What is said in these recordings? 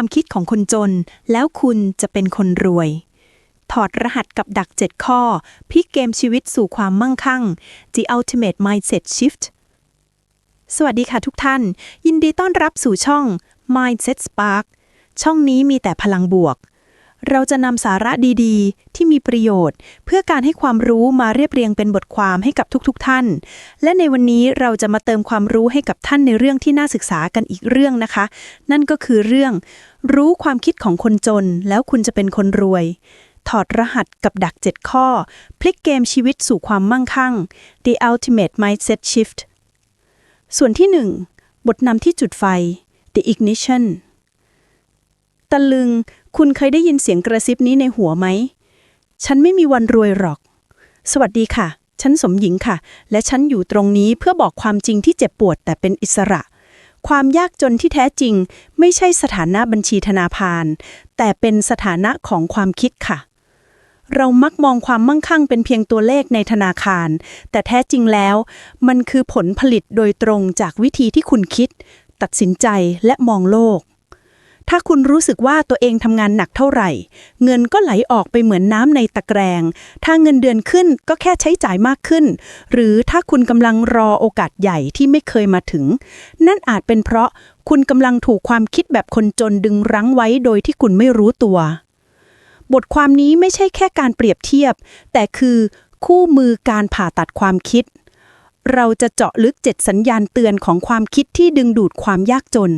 ความคิดของคนจน แล้วคุณจะเป็นคนรวย ถอดรหัสกับดัก 7 ข้อพลิกเกมชีวิตสู่ความมั่งคั่ง The Ultimate Mindset Shift สวัสดีค่ะทุกท่าน ยินดีต้อนรับสู่ช่อง Mindset Spark ช่องนี้มีแต่พลังบวก เราจะนำสาระดีๆ ที่มีประโยชน์ เพื่อการให้ความรู้มาเรียบเรียงเป็นบทความให้กับทุกๆทท่าน และในวันนี้เราจะมาเติมความรู้ให้กับท่านในเรื่องที่น่าศึกษากันอีกเรื่องนะคะ นั่นก็คือเรื่อง รู้ความคิดของคนจน แล้วคุณจะเป็นคนรวย ถอดรหัสกับดัก 7 ข้อ พลิกเกมชีวิตสู่ความมั่งคั่ง The Ultimate Mindset Shift ส่วนที่ 1 บทนำที่จุดไฟ The Ignition ตะลึง คุณเคยได้ยินเสียงกระซิบนี้ในหัวไหม ฉันไม่มีวันรวยหรอก สวัสดีค่ะ ฉันสมหญิงค่ะ และฉันอยู่ตรงนี้เพื่อบอกความจริงที่เจ็บปวดแต่เป็นอิสระ ความยากจนที่แท้จริง ไม่ใช่สถานะบัญชีธนาคาร แต่เป็นสถานะของความคิดค่ะ เรามักมองความมั่งคั่งเป็นเพียงตัวเลขในธนาคาร แต่แท้จริงแล้ว มันคือผลผลิตโดยตรงจากวิธีที่คุณคิด ตัดสินใจและมองโลก ถ้าคุณรู้สึกว่าตัวเองทำงานหนักเท่าไหร่ เงินก็ไหลออกไปเหมือนน้ำในตะแกรง ถ้าเงินเดือนขึ้นก็แค่ใช้จ่ายมากขึ้น หรือถ้าคุณกำลังรอโอกาสใหญ่ที่ไม่เคยมาถึง นั่นอาจเป็นเพราะคุณกำลังถูกความคิดแบบคนจนดึงรั้งไว้โดยที่คุณไม่รู้ตัว บทความนี้ไม่ใช่แค่การเปรียบเทียบ แต่คือคู่มือการผ่าตัดความคิด เราจะเจาะลึกเจ็ดสัญญาณเตือนของความคิดที่ดึงดูดความยากจน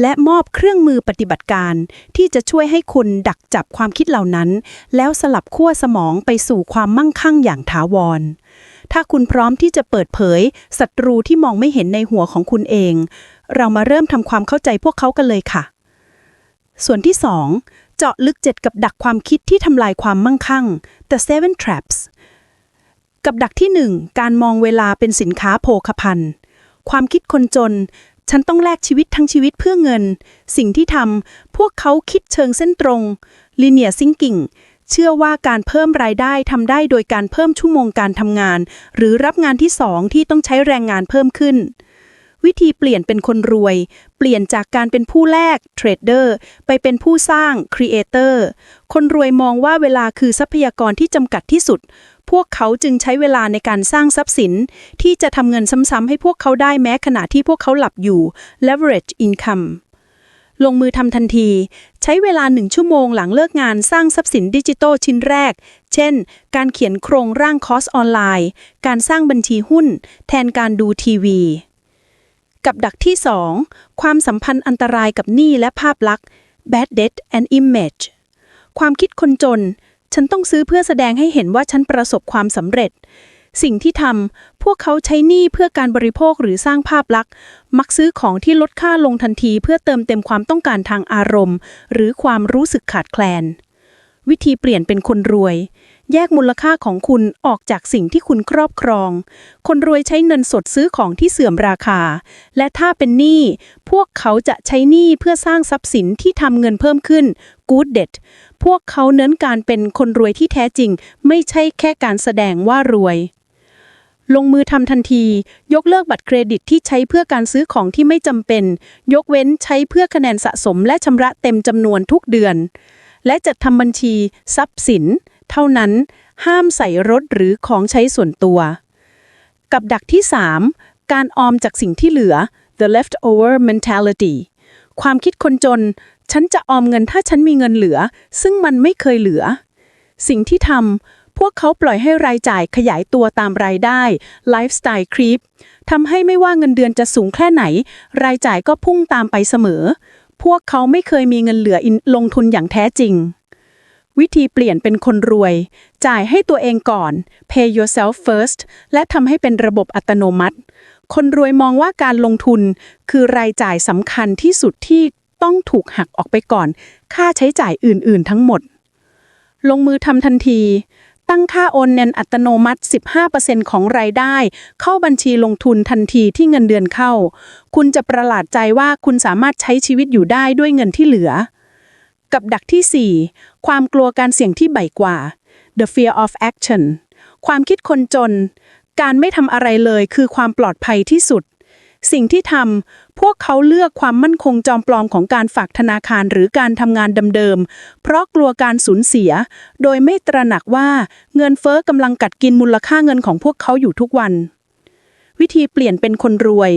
และมอบเครื่องมือปฏิบัติการ ที่จะช่วยให้คุณดักจับความคิดเหล่านั้น แล้วสลับขั้วสมองไปสู่ความมั่งคั่งอย่างถาวร ถ้าคุณพร้อมที่จะเปิดเผยศัตรูที่มองไม่เห็นในหัวของคุณเอง เรามาเริ่มทำความเข้าใจพวกเขากันเลยค่ะ ส่วนที่ 2 เจาะลึกเจ็ดกับดักความคิดที่ทำลายความมั่งคั่ง The Seven Traps กับดักที่ 1 การมองเวลาเป็นสินค้าโภคภัณฑ์ ความคิดคนจน ฉันต้องแลกชีวิตทั้งชีวิตเพื่อเงิน สิ่งที่ทำพวกเขาคิดเชิงเส้นตรง linear thinking เชื่อว่าการเพิ่มรายได้ทำได้โดยการเพิ่มชั่วโมงการทำงาน หรือรับงานที่สองที่ต้องใช้แรงงานเพิ่มขึ้น วิธีเปลี่ยนเป็นคนรวย เปลี่ยนจากการเป็นผู้แลกเทรดเดอร์ไปเป็นผู้สร้างครีเอเตอร์คนรวยมองว่าเวลาคือทรัพยากรที่จำกัดที่สุด พวกเขาจึงใช้เวลาในการสร้างทรัพย์สิน ที่จะทำเงินซ้ำๆให้พวกเขาได้แม้ขณะที่พวกเขาหลับอยู่ leverage income ลงมือทำทันที ใช้เวลาหนึ่งชั่วโมงหลังเลิกงานสร้างทรัพย์สินดิจิทัลชิ้นแรก เช่น การเขียนโครงร่างคอร์สออนไลน์ การสร้างบัญชีหุ้น แทนการดูทีวี กับดักที่ 2 ความสัมพันธ์อันตรายกับหนี้และภาพลักษณ์ bad debt and image ความคิดคนจน ฉันต้องซื้อเพื่อแสดงให้เห็นว่าฉันประสบความสำเร็จ สิ่งที่ทำพวกเขาใช้หนี้เพื่อการบริโภคหรือสร้างภาพลักษณ์ มักซื้อของที่ลดค่าลงทันทีเพื่อเติมเต็มความต้องการทางอารมณ์ หรือความรู้สึกขาดแคลน วิธีเปลี่ยนเป็นคนรวย แยกมูลค่าของคุณออกจากสิ่งที่คุณครอบครอง คนรวยใช้เงินสดซื้อของที่เสื่อมราคา และถ้าเป็นหนี้ พวกเขาจะใช้หนี้เพื่อสร้างทรัพย์สินที่ทำเงินเพิ่มขึ้น good debt พวกเขาเน้นการเป็นคนรวยที่แท้จริง ไม่ใช่แค่การแสดงว่ารวยลงมือทำทันที ยกเลิกบัตรเครดิตที่ใช้เพื่อการซื้อของที่ไม่จำเป็น ยกเว้นใช้เพื่อคะแนนสะสมและชำระเต็มจำนวนทุกเดือน และจัดทำบัญชี ทรัพย์สิน เท่านั้นห้ามใส่รถหรือของใช้ส่วนตัว กับดักที่ 3 การออมจากสิ่งที่เหลือ the leftover mentality ความคิดคนจน ฉันจะออมเงินถ้าฉันมีเงินเหลือ ซึ่งมันไม่เคยเหลือ สิ่งที่ทำพวกเขาปล่อยให้รายจ่ายขยายตัวตามรายได้ lifestyle creep ทำให้ไม่ว่าเงินเดือนจะสูงแค่ไหน รายจ่ายก็พุ่งตามไปเสมอ พวกเขาไม่เคยมีเงินเหลืออินลงทุนอย่างแท้จริง วิธีเปลี่ยนเป็นคนรวย จ่ายให้ตัวเองก่อน pay yourself first และทำให้เป็นระบบอัตโนมัติ คนรวยมองว่าการลงทุนคือรายจ่ายสำคัญที่สุดที่ต้องถูกหักออกไปก่อน ค่าใช้จ่ายอื่น ๆ ทั้งหมด ลงมือทำทันที ตั้งค่าโอนเงินอัตโนมัติ 15%ของรายได้ เข้าบัญชีลงทุนทันทีที่เงินเดือนเข้า คุณจะประหลาดใจว่าคุณสามารถใช้ชีวิตอยู่ได้ด้วยเงินที่เหลือ กับดักที่ 4 ความกลัวการเสี่ยงที่ใบกว่า the fear of action ความคิดคนจน การไม่ทำอะไรเลยคือความปลอดภัยที่สุด สิ่งที่ทำพวกเขาเลือกความมั่นคงจอมปลอมของการฝากธนาคารหรือการทำงานเดิมๆ เพราะกลัวการสูญเสีย โดยไม่ตระหนักว่าเงินเฟ้อกำลังกัดกินมูลค่าเงินของพวกเขาอยู่ทุกวัน วิธีเปลี่ยนเป็นคนรวย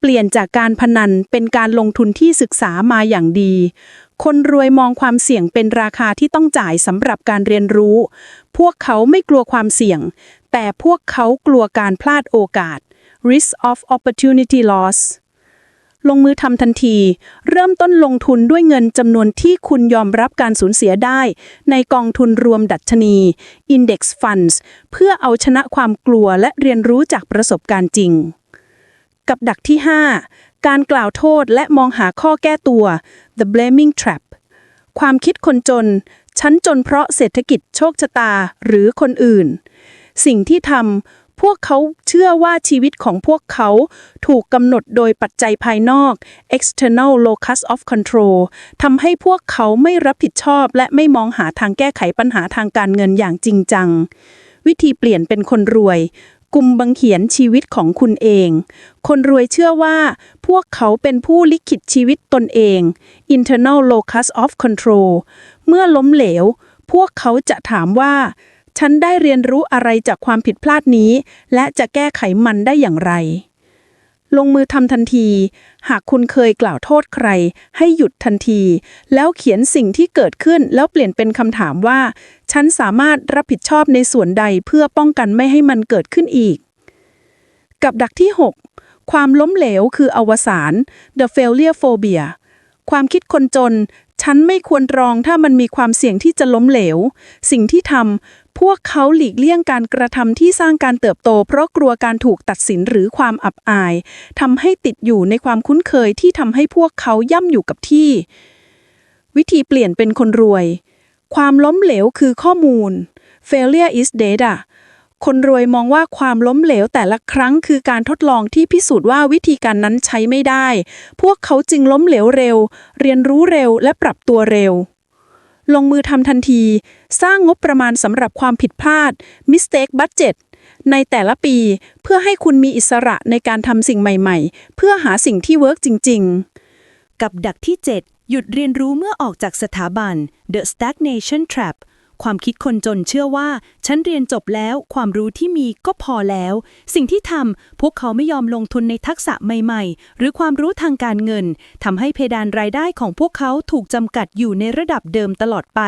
เปลี่ยนจากการพนันเป็นการลงทุนที่ศึกษามาอย่างดี คนรวยมองความเสี่ยงเป็นราคาที่ต้องจ่ายสำหรับการเรียนรู้ พวกเขาไม่กลัวความเสี่ยง แต่พวกเขากลัวการพลาดโอกาส risk of opportunity loss ลงมือทำทันที เริ่มต้นลงทุนด้วยเงินจำนวนที่คุณยอมรับการสูญเสียได้ ในกองทุนรวมดัชนี Index Funds เพื่อเอาชนะความกลัวและเรียนรู้จากประสบการณ์จริง กับดักที่ 5 การกล่าวโทษและมองหาข้อแก้ตัว the blaming trap ความคิดคนจน ฉันจนเพราะเศรษฐกิจโชคชะตาหรือคนอื่น สิ่งที่ทำพวกเขาเชื่อว่าชีวิตของพวกเขาถูกกำหนดโดยปัจจัยภายนอก external locus of control ทำให้พวกเขาไม่รับผิดชอบและไม่มองหาทางแก้ไขปัญหาทางการเงินอย่างจริงจัง วิธีเปลี่ยนเป็นคนรวย กลุ่มบังเขียนชีวิตของคุณเอง คนรวยเชื่อว่า พวกเขาเป็นผู้ลิขิตชีวิตตนเอง internal locus of control เมื่อล้มเหลว พวกเขาจะถามว่า ฉันได้เรียนรู้อะไรจากความผิดพลาดนี้ และจะแก้ไขมันได้อย่างไร ลงมือทำทันที หากคุณเคยกล่าวโทษใคร ให้หยุดทันที แล้วเขียนสิ่งที่เกิดขึ้นแล้วเปลี่ยนเป็นคำถามว่า ฉันสามารถรับผิดชอบในส่วนใดเพื่อป้องกันไม่ให้มันเกิดขึ้นอีก กับดักที่ 6 ความล้มเหลวคืออวสาน the failure phobia ความคิดคนจน ฉันไม่ควรรองถ้ามันมีความเสี่ยงที่จะล้มเหลว สิ่งที่ทำ พวกเขาหลีกเลี่ยงการกระทำที่สร้างการเติบโต เพราะกลัวการถูกตัดสินหรือความอับอายทำให้ติดอยู่ในความคุ้นเคยที่ทำให้พวกเขาย่ำอยู่กับที่ วิธีเปลี่ยนเป็นคนรวย ความล้มเหลวคือข้อมูล failure is data คนรวยมองว่าความล้มเหลวแต่ละครั้งคือการทดลองที่พิสูจน์ว่าวิธีการนั้นใช้ไม่ได้ พวกเขาจึงล้มเหลวเร็ว เรียนรู้เร็วและปรับตัวเร็ว ลงมือทำทันที สร้างงบประมาณสำหรับความผิดพลาด mistake budget ในแต่ละปีเพื่อให้คุณมีอิสระในการทำสิ่งใหม่ๆ เพื่อหาสิ่งที่เวิร์กจริง ๆ กับดักที่ 7 หยุดเรียนรู้เมื่อออกจากสถาบัน The Stagnation Trap ความคิดคนจนเชื่อว่า ฉันเรียนจบแล้ว ความรู้ที่มีก็พอแล้ว สิ่งที่ทำพวกเขาไม่ยอมลงทุนในทักษะใหม่ๆ หรือความรู้ทางการเงินทำให้เพดานรายได้ของพวกเขาถูกจำกัดอยู่ในระดับเดิมตลอดไป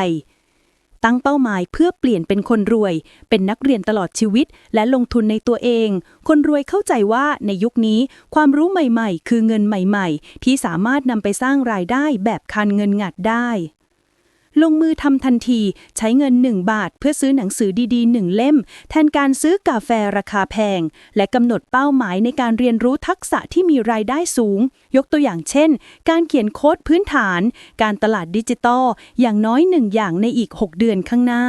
ตั้งเป้าหมายเพื่อเปลี่ยนเป็นคนรวย เป็นนักเรียนตลอดชีวิต และลงทุนในตัวเอง คนรวยเข้าใจว่าในยุคนี้ ความรู้ใหม่ๆ คือเงินใหม่ ๆ ที่สามารถนำไปสร้างรายได้แบบคันเงินงัดได้ ลงมือทำทันที ใช้เงิน 1 บาท เพื่อซื้อหนังสือดีๆ 1 เล่ม แทนการซื้อกาแฟราคาแพง และกำหนดเป้าหมายในการเรียนรู้ทักษะที่มีรายได้สูง ยกตัวอย่างเช่น การเขียนโค้ดพื้นฐาน การตลาดดิจิตอลอย่างน้อยหนึ่งอย่างในอีก 6 เดือนข้างหน้า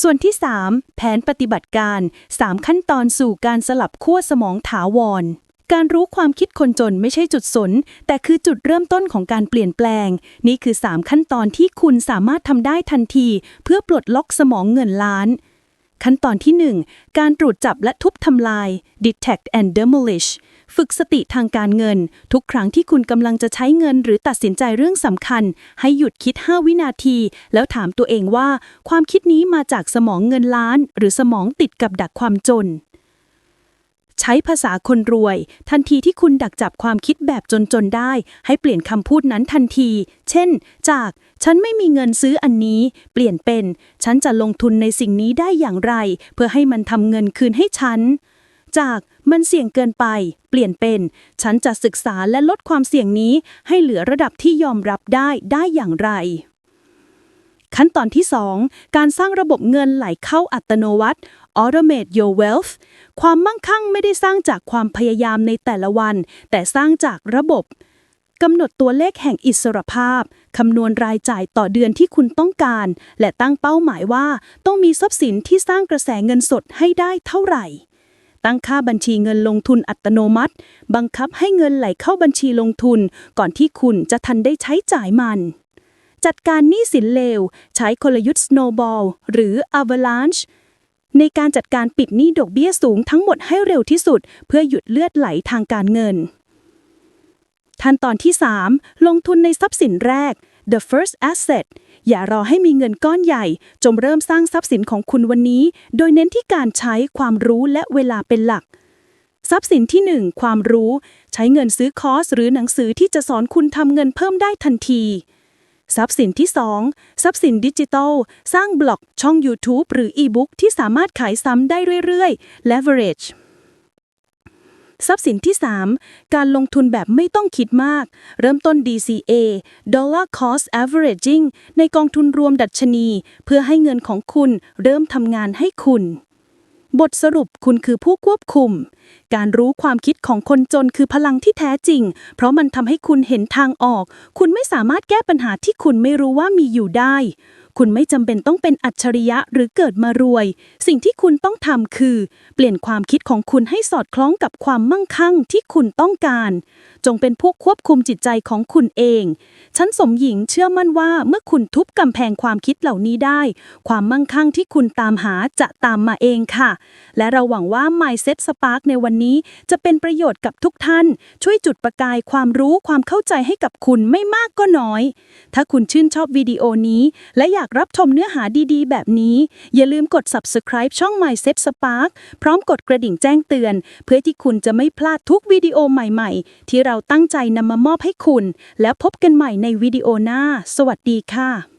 ส่วนที่ 3 แผนปฏิบัติการ 3 ขั้นตอนสู่การสลับขั้วสมองถาวร การรู้ความคิดคนจนไม่ใช่จุดสน แต่คือจุดเริ่มต้นของการเปลี่ยนแปลง นี่คือ 3 ขั้นตอนที่คุณสามารถทำได้ทันที เพื่อปลดล็อกสมองเงินล้าน ขั้นตอนที่ 1 การตรวจจับและทุบทำลาย detect and demolish ฝึกสติทางการเงิน ทุกครั้งที่คุณกำลังจะใช้เงินหรือตัดสินใจเรื่องสำคัญ ให้หยุดคิด 5 วินาที แล้วถามตัวเองว่า ความคิดนี้มาจากสมองเงินล้าน หรือสมองติดกับดักความจน ใช้ภาษาคนรวย ทันทีที่คุณดักจับความคิดแบบจนๆได้ ให้เปลี่ยนคำพูดนั้นทันที เช่น จาก ฉันไม่มีเงินซื้ออันนี้ เปลี่ยนเป็น ฉันจะลงทุนในสิ่งนี้ได้อย่างไร เพื่อให้มันทำเงินคืนให้ฉัน จากมันเสี่ยงเกินไป เปลี่ยนเป็น ฉันจะศึกษาและลดความเสี่ยงนี้ ให้เหลือระดับที่ยอมรับได้ได้อย่างไรขั้นตอนที่ 2 การสร้างระบบเงินไหลเข้าอัตโนมัติ automate your wealth ความมั่งคั่งไม่ได้สร้างจากความพยายามในแต่ละวัน แต่สร้างจากระบบกำหนดตัวเลขแห่งอิสรภาพ คำนวณรายจ่ายต่อเดือนที่คุณต้องการ และตั้งเป้าหมายว่า ต้องมีทรัพย์สินที่สร้างกระแสเงินสดให้ได้เท่าไหร่ ตั้งค่าบัญชีเงินลงทุนอัตโนมัติ บังคับให้เงินไหลเข้าบัญชีลงทุน ก่อนที่คุณจะทันได้ใช้จ่ายมัน จัดการหนี้สินเลว ใช้กลยุทธ์ snowball หรือ avalanche ในการจัดการปิดหนี้ดอกเบี้ยสูงทั้งหมดให้เร็วที่สุด เพื่อหยุดเลือดไหลทางการเงินขั้นตอนที่ 3 ลงทุนในทรัพย์สินแรก the first asset อย่ารอให้มีเงินก้อนใหญ่ จงเริ่มสร้างทรัพย์สินของคุณวันนี้ โดยเน้นที่การใช้ความรู้และเวลาเป็นหลัก ทรัพย์สินที่ 1 ความรู้ ใช้เงินซื้อคอร์สหรือหนังสือที่จะสอนคุณทำเงินเพิ่มได้ทันที ทรัพย์สินที่ 2 ทรัพย์สินดิจิทัล สร้างบล็อกช่อง YouTube หรืออีบุ๊กที่สามารถขายซ้ำได้เรื่อยๆ leverage ทรัพย์สินที่ 3 การลงทุนแบบไม่ต้องคิดมาก เริ่มต้น DCA Dollar Cost Averaging ในกองทุนรวมดัชนี เพื่อให้เงินของคุณเริ่มทำงานให้คุณ บทสรุปคุณคือผู้ควบคุม การรู้ความคิดของคนจนคือพลังที่แท้จริง เพราะมันทำให้คุณเห็นทางออก คุณไม่สามารถแก้ปัญหาที่คุณไม่รู้ว่ามีอยู่ได้ คุณไม่จำเป็นต้องเป็นอัจฉริยะหรือเกิดมารวย สิ่งที่คุณต้องทำคือ เปลี่ยนความคิดของคุณให้สอดคล้องกับความมั่งคั่งที่คุณต้องการ จงเป็นผู้ควบคุมจิตใจของคุณเอง ฉันสมหญิงเชื่อมั่นว่าเมื่อคุณทุบกำแพงความคิดเหล่านี้ได้ ความมั่งคั่งที่คุณตามหาจะตามมาเองค่ะ และเราหวังว่า Mindset Spark ในวันนี้จะเป็นประโยชน์กับทุกท่าน ช่วยจุดประกายความรู้ความเข้าใจให้กับคุณไม่มากก็น้อย ถ้าคุณชื่นชอบวิดีโอนี้ และอยากรับชมเนื้อหาดีๆ แบบนี้ อย่าลืมกด subscribe ช่อง Mindset Spark พร้อมกดกระดิ่งแจ้งเตือน เพื่อที่คุณจะไม่พลาดทุกวิดีโอใหม่ ๆ ที่เราตั้งใจนำมามอบให้คุณ แล้วพบกันใหม่ในวิดีโอหน้า สวัสดีค่ะ